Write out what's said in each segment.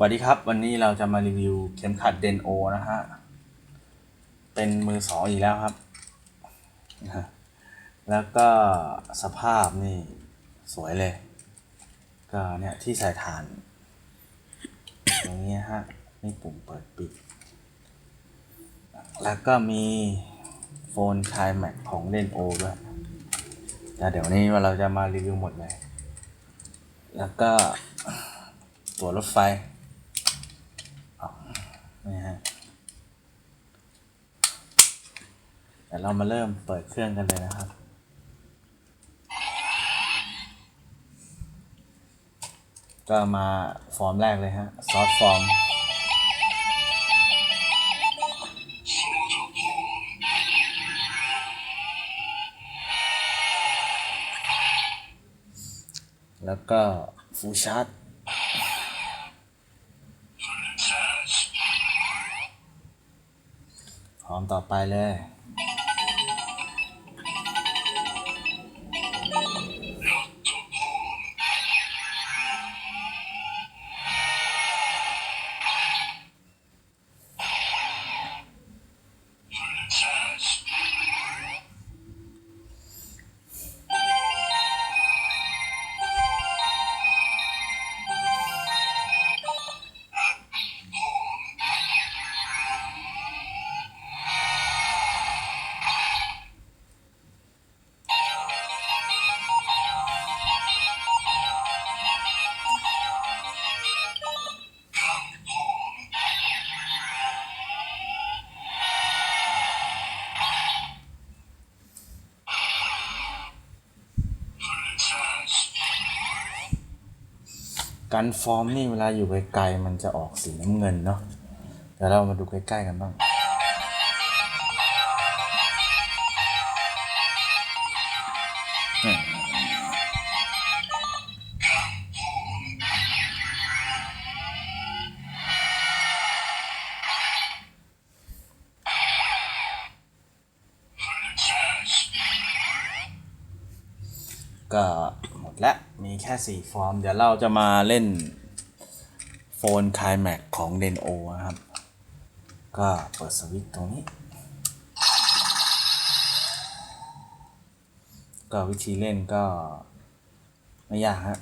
สวัสดีครับ วันนี้เราจะมารีวิวเข็มขัดเดนโอนะฮะ เป็นมือสองอีกแล้วครับ แล้วก็สภาพนี่สวยเลย ก็เนี่ยที่ใส่ฐาน ตรงนี้ฮะนี่ปุ่มเปิดปิด แล้วก็มีโฟนคลายแม็กของเดนโอด้วยแล้วเดี๋ยวนี้เราจะมารีวิวหมดเลย แล้วก็ตัวรถไฟ นี่ฮะ เดี๋ยวเรามาเริ่มเปิดเครื่องกันเลยนะครับ ก็มาฟอร์มแรกเลยฮะซอสฟอร์มแล้วก็ฟูชาร์ดพร้อมต่อไปเลย การฟอร์มนี่เวลาอยู่ไกลๆมันจะออกสีน้ำเงินเนาะเดี๋ยวเรามาดูใกล้ๆกันบ้างก็ และมีแค่ 4 ฟอร์ม เดี๋ยวเราจะมาเล่นโฟนคลายแม็กของเดนโอนะครับ ก็เปิดสวิตช์ตรงนี้ ก็วิธีเล่นก็ไม่ยากฮะ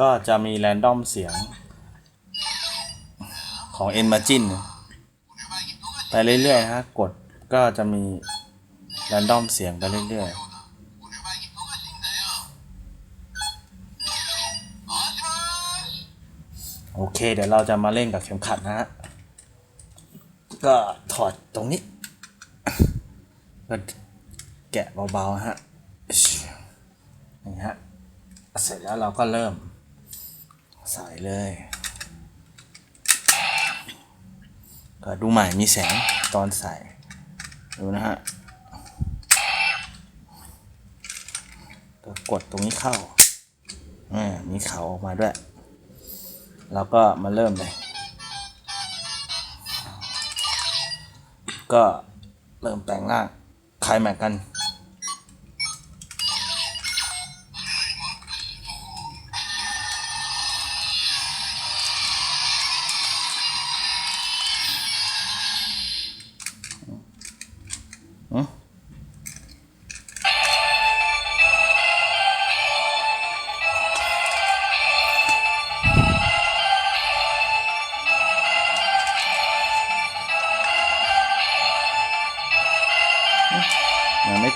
ก็จะมีแรนดอมเสียงของ e n m a g i n ไปเรื่อยๆฮะกดก็จะมีแรนดอมเสียงไปเรื่อยๆโอเค เดี๋ยวเราจะมาเล่นกับเข็มขัดนะฮะ ก็ถอดตรงนี้ ก็แกะเบาๆฮะ นี่ฮะ เสร็จแล้วเราก็เริ่ม ใส่เลยก็ดูใหม่มีแสงตอนใส่ ดูนะฮะก็กดตรงนี้เข้าอ่ามีเขาออกมาด้วย แล้วก็มาเริ่มเลย ก็เริ่มแปลงร่างคลายแม็กกัน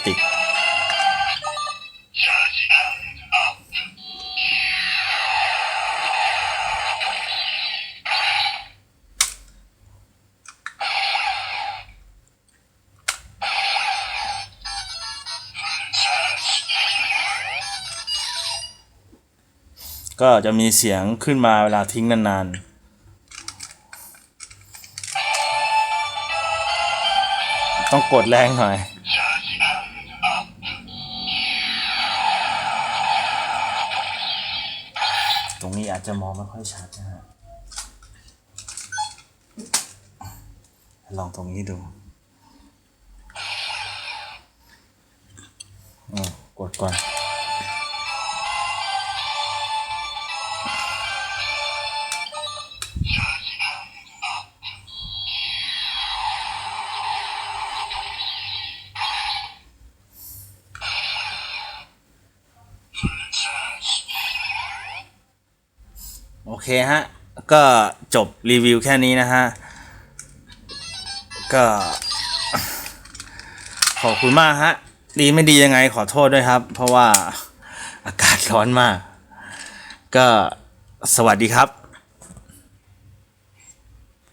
ติก ก็จะมีเสียงขึ้นมาเวลาทิ้งนานๆต้องกดแรงหน่อย นี้อาจจะมองไม่ค่อยชัดนะฮะ ลองตรงนี้ดูอมกดก่อน เคฮะ ก็จบรีวิวแค่นี้นะฮะ ก็ขอบคุณมากฮะ ดีไม่ดียังไงขอโทษด้วยครับ เพราะว่าอากาศร้อนมาก ก็สวัสดีครับ